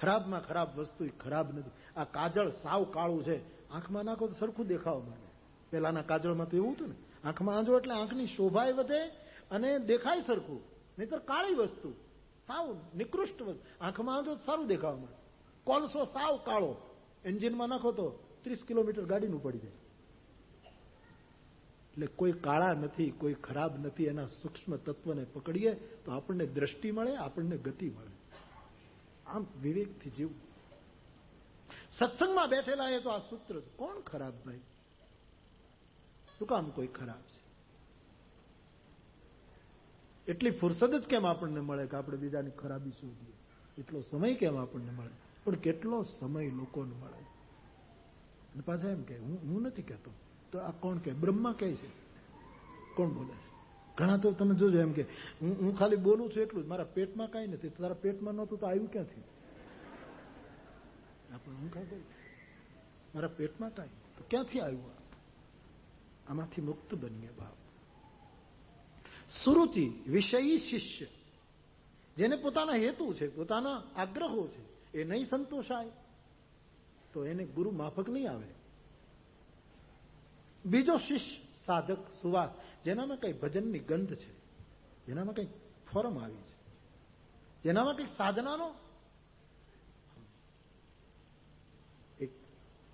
ખરાબમાં ખરાબ વસ્તુ ખરાબ નથી. આ કાજળ સાવ કાળું છે. આંખમાં નાખો તો સરખું દેખાવા માંડે. પેલાના કાજળમાં તો એવું હતું ને. આંખમાં આંજો એટલે આંખની શોભાય વધે અને દેખાય સરખું. નહીતર કાળી વસ્તુ. સાવ નિકૃષ્ટ વસ્તુ. આંખમાં આંજો સારું દેખાવા માંડે. કોલસો સાવ કાળો. એન્જિનમાં નાખો તો ત્રીસ કિલોમીટર ગાડીનું પડી જાય. એટલે કોઈ કાળા નથી, કોઈ ખરાબ નથી. એના સૂક્ષ્મ તત્વને પકડીએ તો આપણને દ્રષ્ટિ મળે, આપણને ગતિ મળે. આમ વિવેકથી જીવવું સત્સંગમાં બેઠેલા એ તો આ સૂત્ર છે. કોણ ખરાબ ભાઈ? શું કામ કોઈ ખરાબ છે? એટલી ફુરસદ જ કેમ આપણને મળે કે આપણે બીજાની ખરાબી શોધીએ? એટલો સમય કેમ આપણને મળે? પણ કેટલો સમય લોકોને મળે? અને પાછા એમ કે, હું હું નથી કહેતો. તો આ કોણ કે? બ્રહ્મા કહે છે. કોણ બોલે છે? ઘણા તો તમે જોજો એમ કે હું ખાલી બોલું છું એટલું જ. મારા પેટમાં કાંઈ નથી. તારા પેટમાં નહોતું તો આવ્યું ક્યાંથી? આપણે હું ખબર મારા પેટમાં કાંઈ? તો ક્યાંથી આવ્યું આમાંથી મુક્ત બનીએ ભાવ સુરુચિ વિષયી શિષ્ય. જેને પોતાના હેતુ છે, પોતાના આગ્રહો છે, એ નહીં સંતોષાય. તો એને ગુરુ માફક નહીં આવે. બીજો શિષ્ય, સાધક સુવાસ જેનામાં કંઈ ભજનની ગંધ છે, જેનામાં કંઈક ફોરમ આવી છે, જેનામાં કંઈક સાધનાનો એક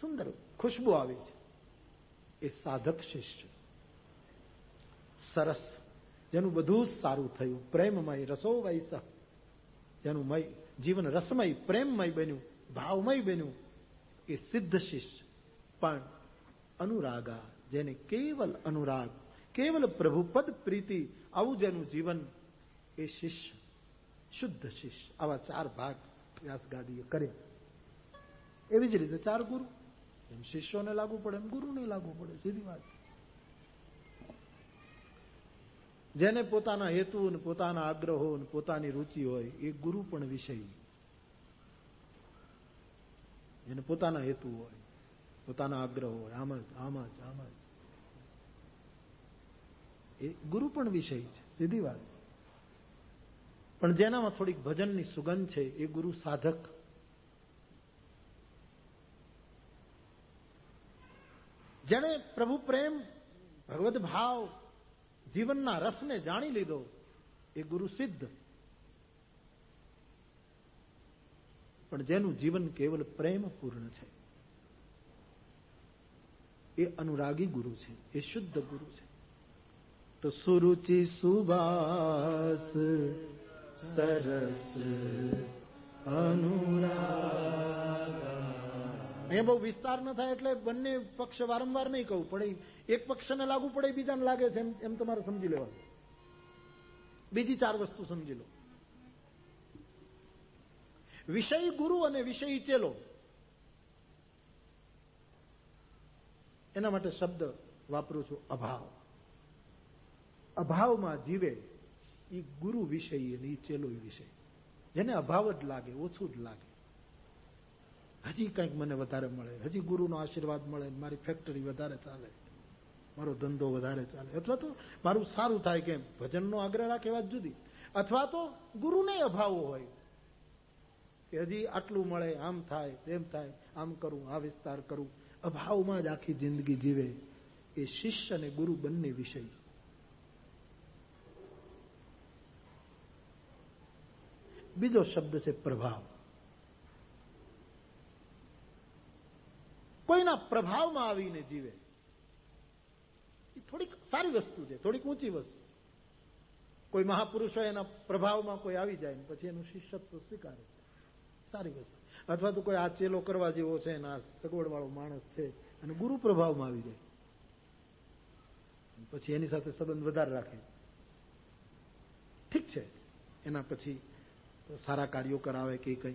સુંદર ખુશ્બુ આવી છે, એ સાધક શિષ્ય સરસ. જેનું બધું સારું થયું. પ્રેમમય રસોવૈસ જેનું મય, જીવન રસમય, પ્રેમમય બન્યું, ભાવમય બન્યું, એ સિદ્ધ શિષ્ય. પણ અનુરાગા, જેને કેવલ અનુરાગ કેવલ પ્રભુપદ પ્રીતિ આવું જેનું જીવન એ શિષ્ય શુદ્ધ શિષ્ય આવા ચાર ભાગ વ્યાસગાદીએ કર્યા એવી જ રીતે ચાર ગુરુ એમ શિષ્યોને લાગુ પડે એમ ગુરુને લાગુ પડે સીધી વાત જેને પોતાના હેતુ ને પોતાના આગ્રહો ને પોતાની રુચિ હોય એ ગુરુ પણ વિષય જેને પોતાના હેતુ હોય પોતાના આગ્રહ હોય આમ જ આમ જ આમ જ એ ગુરુ પણ વિષય છે, સીધી વાત છે. પણ જેનામાં થોડીક ભજનની સુગંધ છે, એ ગુરુ સાધક. જેણે પ્રભુ પ્રેમ, ભગવદ ભાવ, જીવનના રસને જાણી લીધો, એ ગુરુ સિદ્ધ. પણ જેનું જીવન કેવલ પ્રેમપૂર્ણ છે, એ અનુરાગી ગુરુ છે, એ શુદ્ધ ગુરુ છે. તો સુરુચિ સુભાસ સરસ અનુરાગ એ બહુ વિસ્તાર ન થાય એટલે બંને પક્ષ વારંવાર નહીં કહું પડે એક પક્ષને લાગુ પડે, બીજાને લાગે છે એમ તમારે સમજી લેવાનું. બીજી ચાર વસ્તુ સમજી લો. વિષય ગુરુ અને વિષય ચેલો. એના માટે શબ્દ વાપરું છું, અભાવ. અભાવમાં જીવે એ ગુરુ વિષય અને એ ચેલો વિષય જેને અભાવ જ લાગે, ઓછું જ લાગે. હજી કંઈક મને વધારે મળે, હજી ગુરુનો આશીર્વાદ મળે, મારી ફેક્ટરી વધારે ચાલે, મારો ધંધો વધારે ચાલે. અથવા તો મારું સારું થાય કેમ ભજનનો આગ્રહ રાખે વાત જુદી. અથવા તો ગુરુને અભાવ હોય કે હજી આટલું મળે, આમ થાય, તેમ થાય, આમ કરું, આ વિસ્તાર કરું. અભાવમાં જ આખી જિંદગી જીવે એ શિષ્ય અને ગુરુ બંને વિષય બીજો શબ્દ છે પ્રભાવ. કોઈના પ્રભાવમાં આવીને જીવે. એ થોડીક સારી વસ્તુ છે, થોડીક ઊંચી વસ્તુ. કોઈ મહાપુરુષો એના પ્રભાવમાં કોઈ આવી જાય ને પછી એનું શિષ્યત્વ સ્વીકારે સારી વસ્તુ. અથવા તો કોઈ આ ચેલો કરવા જેવો છે એના સગવડ વાળો માણસ છે, અને ગુરુ પ્રભાવમાં આવી જાય. પછી એની સાથે સંબંધ વધારે રાખે. ઠીક છે. એના પછી સારા કાર્યો કરાવે કે કંઈ.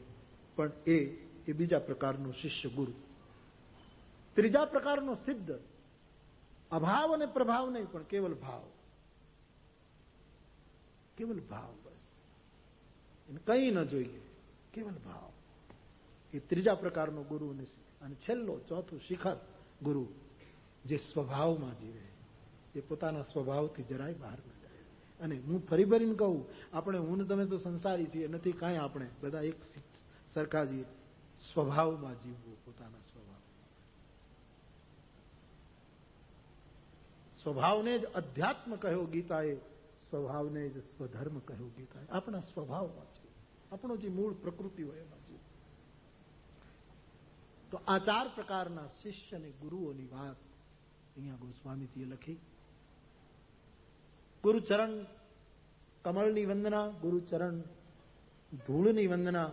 પણ એ એ બીજા પ્રકારનો શિષ્ય ગુરુ. ત્રીજા પ્રકારનો સિદ્ધ. અભાવ અને પ્રભાવ નહીં, પણ કેવલ ભાવ. કેવલ ભાવ બસ. એને કંઈ ન જોઈએ, કેવલ ભાવ. એ ત્રીજા પ્રકારનો ગુરુ અને છેલ્લો, ચોથું શિખર ગુરુ, જે સ્વભાવમાં જીવે. એ પોતાના સ્વભાવથી જરાય બહાર ન અને હું ફરી ભરીને કહું, આપણે હું તમે તો સંસારી છીએ, નથી કાંઈ આપણે. બધા એક સરખાજી સ્વભાવમાં જીવવું, પોતાના સ્વભાવ સ્વભાવને જ અધ્યાત્મ કહ્યો ગીતાએ, સ્વભાવને જ સ્વધર્મ કહ્યો ગીતાએ. આપણા સ્વભાવમાં છે. આપણો જે મૂળ પ્રકૃતિ હોય એમાં છે. તો આ ચાર પ્રકારના શિષ્ય અને ગુરુઓની વાત અહીંયા ગોસ્વામીજીએ લખી. ગુરુચરણ કમળની વંદના, ગુરુચરણ ધૂળની વંદના,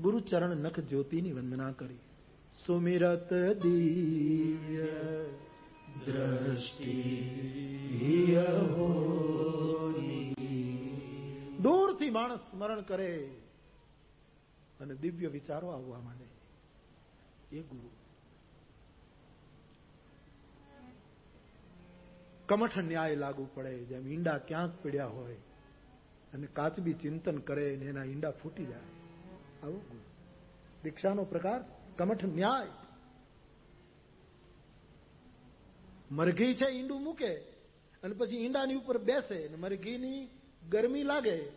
ગુરુચરણ નખ જ્યોતિની વંદના કરી. સુમિરત દિવ્ય દ્રષ્ટિ દૂરથી માણસ સ્મરણ કરે અને દિવ્ય વિચારો આવવા માંડે. એ ગુરુ. કમઠ ન્યાય લાગુ પડે, જેમ ઈંડા ક્યાંક પીડ્યા હોય અને કાચબી ચિંતન કરે ને એના ઈંડા ફૂટી જાય. આવો ગુણ. દીક્ષાનો પ્રકાર, કમઠ ન્યાય. મરઘી છે, ઈંડું મૂકે અને પછી ઈંડાની ઉપર બેસે અને મરઘીની ગરમી લાગે,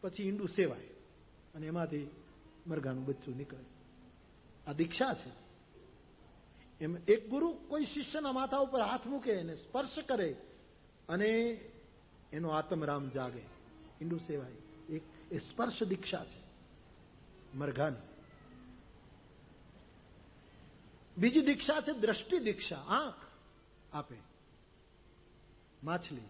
પછી ઈંડું સેવાય અને એમાંથી મરઘાનું બચ્ચું નીકળે. આ દીક્ષા છે. એમ એક ગુરુ કોઈ શિષ્યના માથા ઉપર હાથ મૂકે એને સ્પર્શ કરે અને એનો આત્મરામ જાગે. હિન્દુ સેવાય. એક એ સ્પર્શ દીક્ષા છે. મરઘાની. બીજી દીક્ષા છે દ્રષ્ટિ દીક્ષા. આંખ આપે. માછલી.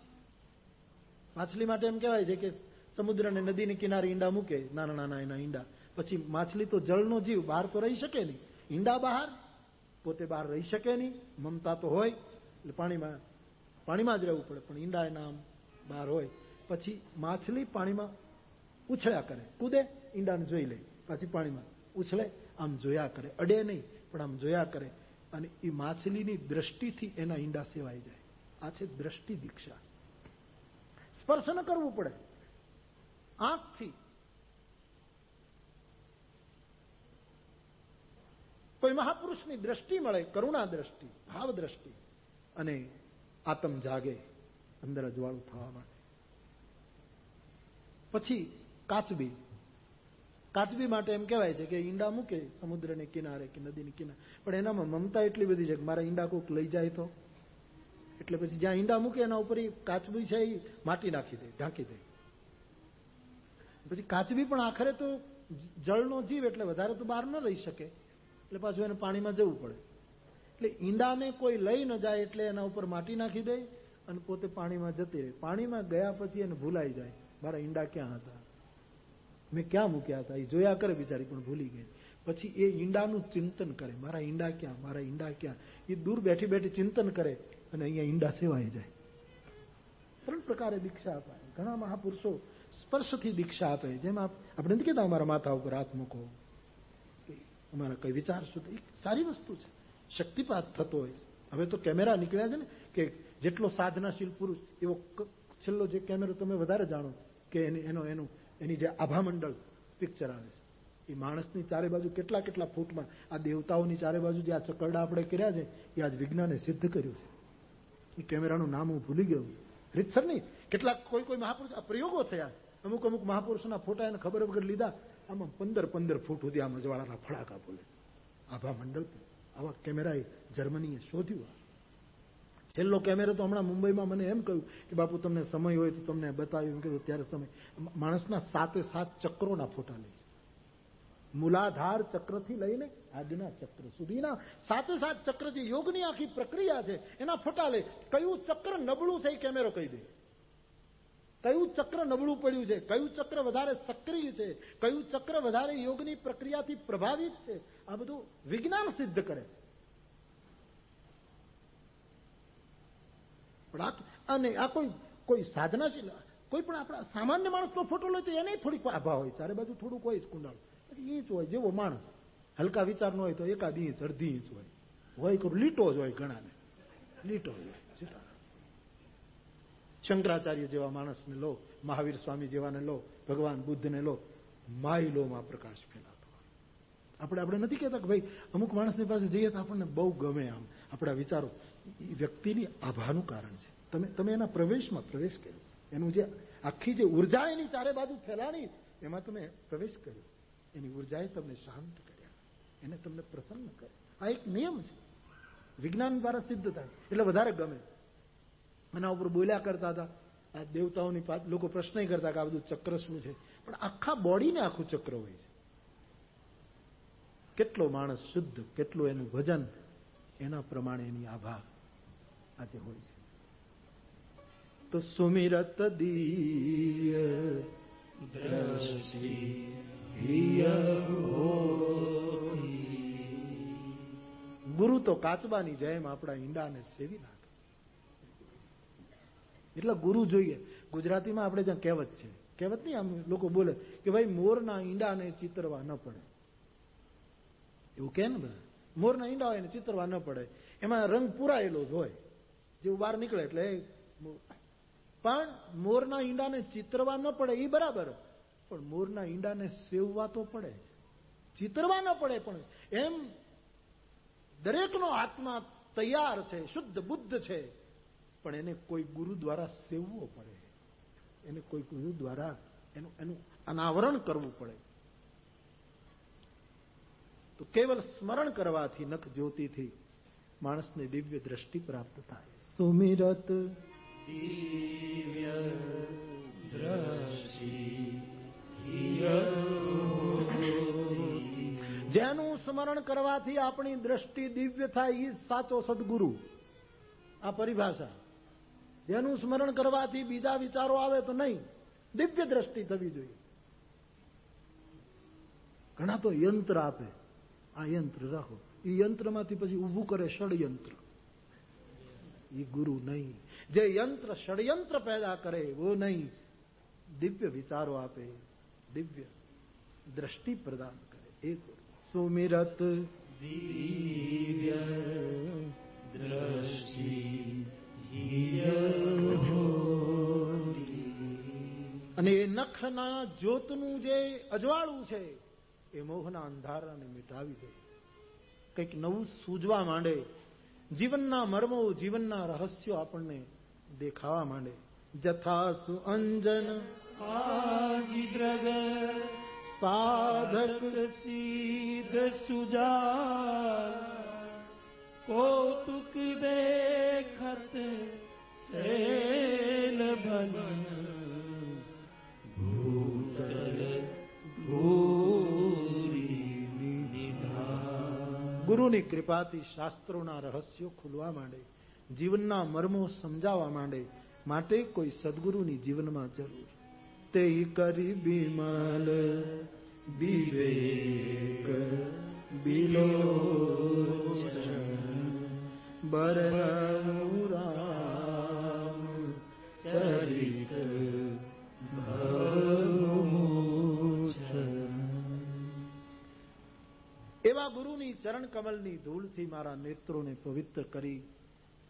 માછલી માટે એમ કહેવાય છે કે સમુદ્ર અને નદીની કિનારે ઈંડા મૂકે. નાના નાના એના ઈંડા. પછી માછલી તો જળનો જીવ, બહાર તો રહી શકે નહીં. ઈંડા બહાર પોતે બહાર રહી શકે નહીં, મમતા તો હોય, એટલે પાણીમાં પાણીમાં જ રહેવું પડે, પણ ઈંડા એના આમ બહાર હોય. પછી માછલી પાણીમાં ઉછળ્યા કરે. કૂદે, ઈંડાને જોઈ લે. પછી પાણીમાં ઉછળે, આમ જોયા કરે. અડે નહીં, પણ આમ જોયા કરે. અને એ માછલીની દ્રષ્ટિથી એના ઈંડા સેવાઈ જાય. આ છે દ્રષ્ટિ દીક્ષા. સ્પર્શ ન કરવું પડે. આંખથી કોઈ મહાપુરુષની દ્રષ્ટિ મળે, કરુણા દ્રષ્ટિ, ભાવ દ્રષ્ટિ, અને આતમ જાગે અંદર અજવાળું થવા માટે પછી કાચબી. કાચબી માટે એમ કહેવાય છે કે ઈંડા મૂકે સમુદ્રને કિનારે કે નદીની કિનારે. પણ એનામાં મમતા એટલી બધી છે કે મારા ઈંડા કોક લઈ જાય તો. એટલે પછી જ્યાં ઈંડા મૂકે, એના ઉપર કાચબી છે એ માટી નાખી દે, ઢાંકી દે. પછી કાચબી પણ આખરે તો જળનો જીવ, એટલે વધારે તો બહાર ન રહી શકે. એટલે પાછું એને પાણીમાં જવું પડે. એટલે ઈંડાને કોઈ લઈ ન જાય એટલે એના ઉપર માટી નાખી દે અને પોતે પાણીમાં જતી રહે. પાણીમાં ગયા પછી એને ભૂલાઈ જાય. મારા ઈંડા ક્યાં હતા? મેં ક્યાં મૂક્યા હતા? એ જોયા કરે બિચારી, પણ ભૂલી ગઈ. પછી એ ઈંડાનું ચિંતન કરે. મારા ઈંડા ક્યાં? મારા ઈંડા ક્યાં? એ દૂર બેઠી બેઠી ચિંતન કરે અને અહીંયા ઈંડા સેવાઈ જાય. ત્રણ પ્રકારે દીક્ષા અપાય. ઘણા મહાપુરુષો સ્પર્શથી દીક્ષા આપે. જેમ આપણે નથી કહેતા અમારા માથા ઉપર હાથ મૂકો. અમારા કઈ વિચાર સુધી સારી વસ્તુ છે. શક્તિપાત થતો હોય. હવે તો કેમેરા નીકળ્યા છે ને કે જેટલો સાધનાશીલ પુરુષ, એવો છેલ્લો જે કેમેરો તમે વધારે જાણો કે એનો, એનું, એની જે આભામંડળ પિક્ચર આવે છે. એ માણસની ચારે બાજુ કેટલા કેટલા ફૂટમાં, આ દેવતાઓની ચારે બાજુ જે આ ચકરડા આપણે કર્યા છે, એ આજ વિજ્ઞાને સિદ્ધ કર્યું છે. એ કેમેરાનું નામ હું ભૂલી ગયો. રીતસર નહીં કેટલાક કોઈ કોઈ મહાપુરુષ પ્રયોગો થયા. અમુક અમુક મહાપુરુષના ફોટા એને ખબર વગર લીધા. આમાં પંદર પંદર ફૂટ સુધી આ મજવાળાના ફળાકા બોલે. આભા મંડળ આવા કેમેરાએ જર્મનીએ શોધ્યું છેલ્લો કેમેરો તો હમણાં મુંબઈમાં મને એમ કહ્યું કે બાપુ તમને સમય હોય તો તમને બતાવ્યું. કે ત્યારે સમય. માણસના સાતે સાત ચક્રોના ફોટા લે મૂલાધાર ચક્રથી લઈને આજના ચક્ર સુધીના સાતે સાત ચક્ર જે યોગની આખી પ્રક્રિયા છે, એના ફોટા લે. કયું ચક્ર નબળું છે એ કેમેરો કહી દે. કયું ચક્ર નબળું પડ્યું છે? કયું ચક્ર વધારે સક્રિય છે? કયું ચક્ર વધારે યોગની પ્રક્રિયાથી પ્રભાવિત છે? આ બધું વિજ્ઞાન સિદ્ધ કરે અને આ કોઈ કોઈ સાધનાશીલ કોઈ પણ આપણા સામાન્ય માણસનો ફોટો લે તો એને થોડીક આભા હોય. ચારે બાજુ થોડુંક હોય જ કુંડાળ. ઇંચ હોય, જેવો માણસ. હલકા વિચાર ન હોય તો એકાદ ઇંચ અડધી ઇંચ હોય. હોય લીટો જ હોય ઘણાને. લીટો હોય. શંકરાચાર્ય જેવા માણસને લો, મહાવીર સ્વામી જેવાને લો, ભગવાન બુદ્ધને લો માઇલોમાં પ્રકાશ ફેલાતો આપણે આપણે નથી કહેતા કે ભાઈ, અમુક માણસની પાસે જઈએ તો આપણને બહુ ગમે આમ. આપણા વિચારો, એ વ્યક્તિની આભાનું કારણ છે. તમે તમે એના પ્રવેશમાં પ્રવેશ કર્યો. એનું જે આખી જે ઊર્જા એની ચારે બાજુ ફેલાણી, એમાં તમે પ્રવેશ કર્યો. એની ઉર્જાએ તમને શાંત કર્યા. એને તમને પ્રસન્ન કર્યા. આ એક નિયમ છે. વિજ્ઞાન દ્વારા સિદ્ધ થાય. એટલે વધારે ગમે. એના ઉપર બોલ્યા કરતા હતા. આ દેવતાઓની લોકો પ્રશ્ન કરતા કે આ બધું ચક્ર શું છે? પણ આખા બોડીને આખું ચક્ર હોય છે. કેટલો માણસ શુદ્ધ, કેટલું એનું ભજન, એના પ્રમાણે એની આભા આજે હોય છે. તો સુમિરત દીય ગુરુ તો કાચબાની જેમ આપણા ઈંડાને સેવી નાખે. એટલે ગુરુ જોઈએ. ગુજરાતીમાં આપણે જ્યાં કહેવત છે, કહેવત નહીં, આમ લોકો બોલે કે ભાઈ, મોરના ઈંડાને ચિતરવા ન પડે. એવું કે ને બધા? મોરના ઈંડા હોય એને ચિતરવા ન પડે. એમાં રંગ પુરાયેલો જ હોય. જેવું બહાર નીકળે એટલે પણ મોરના ઈંડાને ચિતરવા ન પડે એ બરાબર. પણ મોરના ઈંડાને સેવવા તો પડે ચિતરવા ન પડે પણ એમ દરેકનો આત્મા તૈયાર છે, શુદ્ધ બુદ્ધ છે. પણ એને કોઈ ગુરુ દ્વારા સેવવો પડે. એને કોઈ ગુરુ દ્વારા એનું એનું અનાવરણ કરવું પડે. તો કેવલ સ્મરણ કરવાથી નખ જ્યોતિથી માણસને દિવ્ય દ્રષ્ટિ પ્રાપ્ત થાય. સુમિરત દિવ્ય દ્રષ્ટિ જેનું સ્મરણ કરવાથી આપણી દ્રષ્ટિ દિવ્ય થાય એ સાચો સદગુરુ. આ પરિભાષા. જેનું સ્મરણ કરવાથી બીજા વિચારો આવે તો નહીં. દિવ્ય દ્રષ્ટિ થવી જોઈએ. ઘણા તો યંત્ર આપે. આ યંત્ર રાખો. એ યંત્રમાંથી પછી ઊભું કરે ષડયંત્ર. એ ગુરુ નહીં. જે યંત્ર ષડયંત્ર પેદા કરે એવો નહીં. દિવ્ય વિચારો આપે. દિવ્ય દ્રષ્ટિ પ્રદાન કરે. એ ગુરુ. સુમિરત દિવ્ય અને જ્યોતનું જે અજવાળું છે, એ મોહના અંધારાને મિટાવી દે. કંઈક નવું સૂજવા માંડે. જીવનના મર્મો, જીવનના રહસ્યો આપણને દેખાવા માંડે. જથા સુ અંજન આજીદ્રગ સાધક સીધ સુજા કૌતુક દેખત કૃપાથી શાસ્ત્રોના રહસ્યો ખુલવા માંડે, જીવનના મર્મો સમજાવવા માંડે, માટે કોઈ સદગુરુની જીવનમાં જરૂર. તે કરી બિમલ, વિવેક બિલો બરરામ કમલની ધૂળથી મારા નેત્રોને પવિત્ર કરી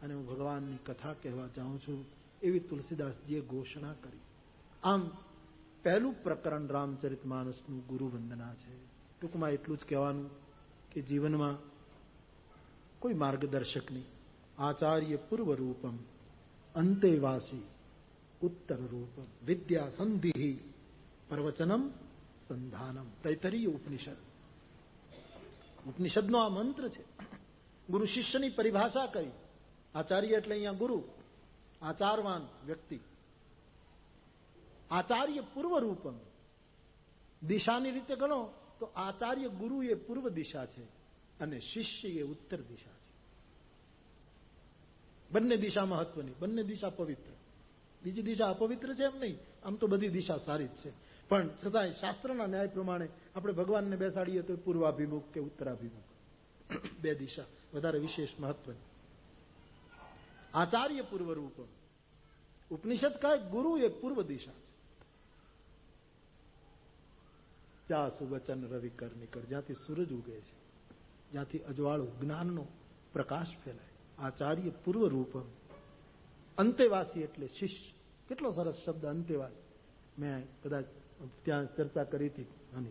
અને હું ભગવાનની કથા કહેવા જાઉં છું એવી તુલસીદાસજીએ ઘોષણા કરી. આમ, પહેલું પ્રકરણ રામચરિત માનસનું ગુરુવંદના છે. ટૂંકમાં એટલું જ કહેવાનું કે જીવનમાં કોઈ માર્ગદર્શક નહીં. આચાર્ય પૂર્વ રૂપમ અંતેવાસી ઉત્તર રૂપમ વિદ્યા સંધિ પ્રવચનમ, સંધાનમ, તૈતરીય ઉપનિષદ. ઉપનિષદનો આ મંત્ર છે. ગુરુ શિષ્યની પરિભાષા કરી. આચાર્ય એટલે અહીંયા ગુરુ, આચારવાન વ્યક્તિ. આચાર્ય પૂર્વ દિશાની રીતે ગણો તો આચાર્ય ગુરુ એ પૂર્વ દિશા છે અને શિષ્ય એ ઉત્તર દિશા છે. બંને દિશા મહત્વની, બંને દિશા પવિત્ર. બીજી દિશા અપવિત્ર છે એમ નહીં. આમ તો બધી દિશા સારી જ છે. પણ છતાંય શાસ્ત્રના ન્યાય પ્રમાણે આપણે ભગવાનને બેસાડીએ તો પૂર્વાભિમુખ કે ઉત્તરાભિમુખ? બે દિશા. વધારે વિશેષ મહત્વની. આચાર્ય પૂર્વરૂપ. ઉપનિષદ કહે, ગુરુ એ પૂર્વ દિશા છે. ત્યાં સુવચન રવિ કર નીકળ જ્યાંથી સૂરજ ઉગે છે, જ્યાંથી અજવાળું જ્ઞાનનો પ્રકાશ ફેલાય. આચાર્ય પૂર્વ રૂપમ અંતેવાસી એટલે શિષ્ય. કેટલો સરસ શબ્દ અંતેવાસી. મેં કદાચ ત્યાં ચર્ચા કરી હતી આની.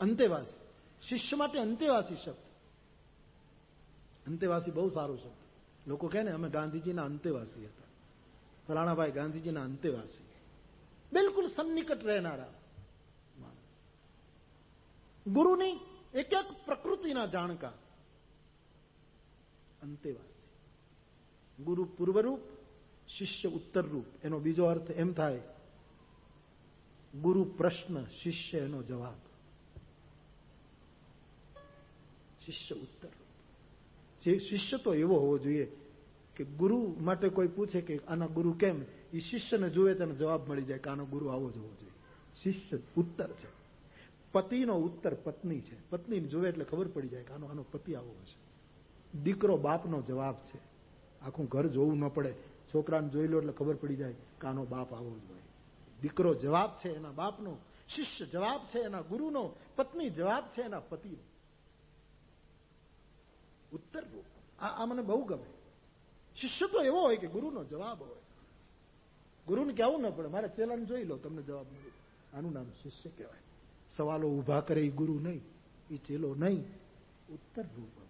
અંતેવાસી. શિષ્ય માટે અંતેવાસી શબ્દ. અંતેવાસી બહુ સારો શબ્દ. લોકો કહે ને, અમે ગાંધીજીના અંતેવાસી હતા. ફલાણાભાઈ ગાંધીજીના અંતેવાસી. બિલકુલ સન્નિકટ રહેનારા ગુરુની એક એક પ્રકૃતિના જાણકાર. અંતેવાસી. ગુરુ પૂર્વરૂપ, શિષ્ય ઉત્તરરૂપ. એનો બીજો અર્થ એમ થાય ગુરુ પ્રશ્ન શિષ્ય એનો જવાબ. શિષ્ય ઉત્તર. શિષ્ય તો એવો હોવો જોઈએ કે ગુરુ માટે કોઈ પૂછે કે આના ગુરુ કેમ? એ શિષ્યને જુએ તેને જવાબ મળી જાય કે આનો ગુરુ આવો જ હોવો જોઈએ. શિષ્ય ઉત્તર છે. પતિનો ઉત્તર પત્ની છે. પત્નીને જોવે એટલે ખબર પડી જાય કે આનો આનો પતિ આવો હશે. દીકરો બાપનો જવાબ છે. આખું ઘર જોવું ન પડે. છોકરાને જોઈ લો એટલે ખબર પડી જાય કે આનો બાપ આવો જ હોય. દીકરો જવાબ છે એના બાપનો, શિષ્ય જવાબ છે એના ગુરુનો, પત્ની જવાબ છે એના પતિનો. ઉત્તર આ મને બહુ ગમે. શિષ્ય તો એવો હોય કે ગુરુનો જવાબ હોય. ગુરુને કહેવું ન પડે. મારે ચેલાને જોઈ લો, તમને જવાબ મળ્યો. આનું નામ શિષ્ય કહેવાય. સવાલો ઊભા કરે એ ગુરુ નહીં એ ચેલો નહીં. ઉત્તર રૂપ